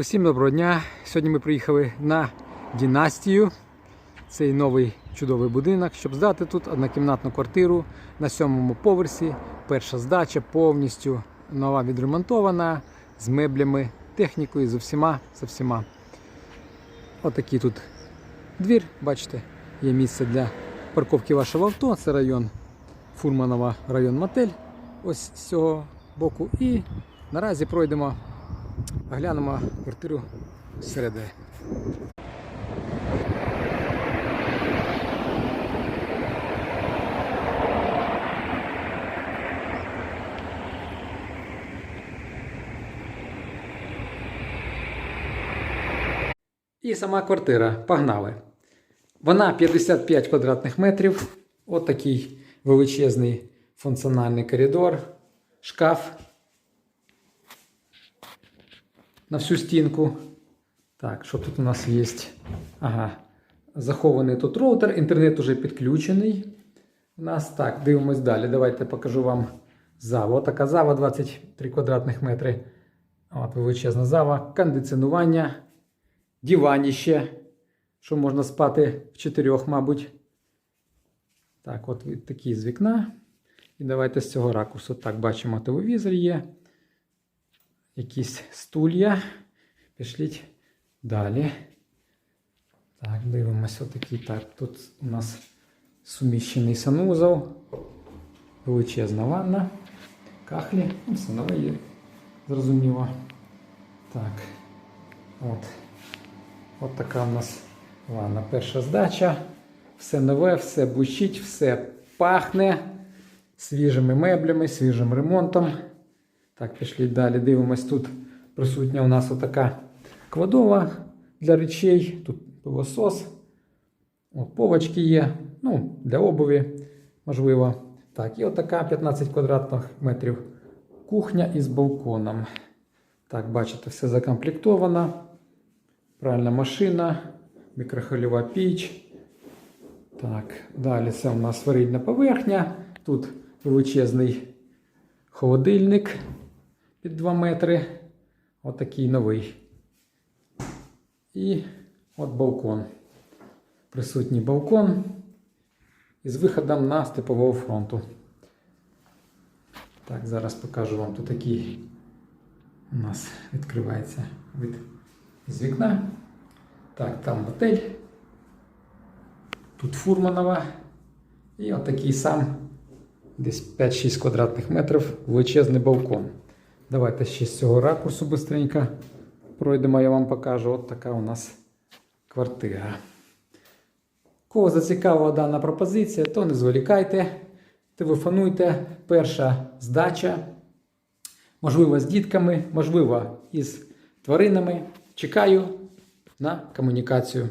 Усім доброго дня. Сьогодні ми приїхали на Дінастію. Цей новий чудовий будинок, щоб здати тут однокімнатну квартиру на сьомому поверсі. Перша здача повністю нова відремонтована з меблями, технікою, з усіма, з всіма. Отакий тут двір, бачите, є місце для парковки вашого авто. Це район Фурманова, район Мотель. Ось з цього боку. І наразі пройдемо Глянемо квартиру зсередини. І сама квартира. Погнали. Вона 55 квадратних метрів. От величезний функціональний коридор, шкаф на всю стінку. Так, що тут у нас є? Ага. Захований тут роутер, інтернет уже підключений. У нас так, дивимось далі. Давайте покажу вам заву. От така зава 23 квадратних метри. От величезна зава, кондиціонування, диваніще, що можна спати в чотирьох, мабуть. Так, от такі з вікна. І давайте з цього ракурсу. Так, бачимо, телевізор є якісь стулья. Пішліть далі. Так, дивимося отакий. Так, тут у нас суміщений санузел, величезна ванна, кахлі, ну, все нове є, зрозуміло. Так, от. От така у нас ванна. Перша здача. Все нове, все блищить, все пахне свіжими меблями, свіжим ремонтом. Так, пішли далі. Дивимось, тут присутня у нас отака кладова для речей. Тут пилосос. От, повочки є. Ну, для обуві, можливо. Так, і отака 15 квадратних метрів кухня із балконом. Так, бачите, все закомплектовано. Пральна машина, мікрохвильова піч. Так, далі це у нас варильна поверхня. Тут величезний холодильник під 2 метри. Отакий новий. І от балкон. Присутній балкон із виходом на степового фронту. Так, зараз покажу вам тут такий у нас відкривається вид з вікна. Так, там готель. Тут Фурманова. І отакий сам десь 5-6 квадратних метрів величезний балкон. Давайте ще з цього ракурсу швидко пройдемо, я вам покажу. От така у нас квартира. Кого зацікавила дана пропозиція, то не зволікайте, телефонуйте. Перша здача. Можливо, з дітками, можливо, із тваринами. Чекаю на комунікацію.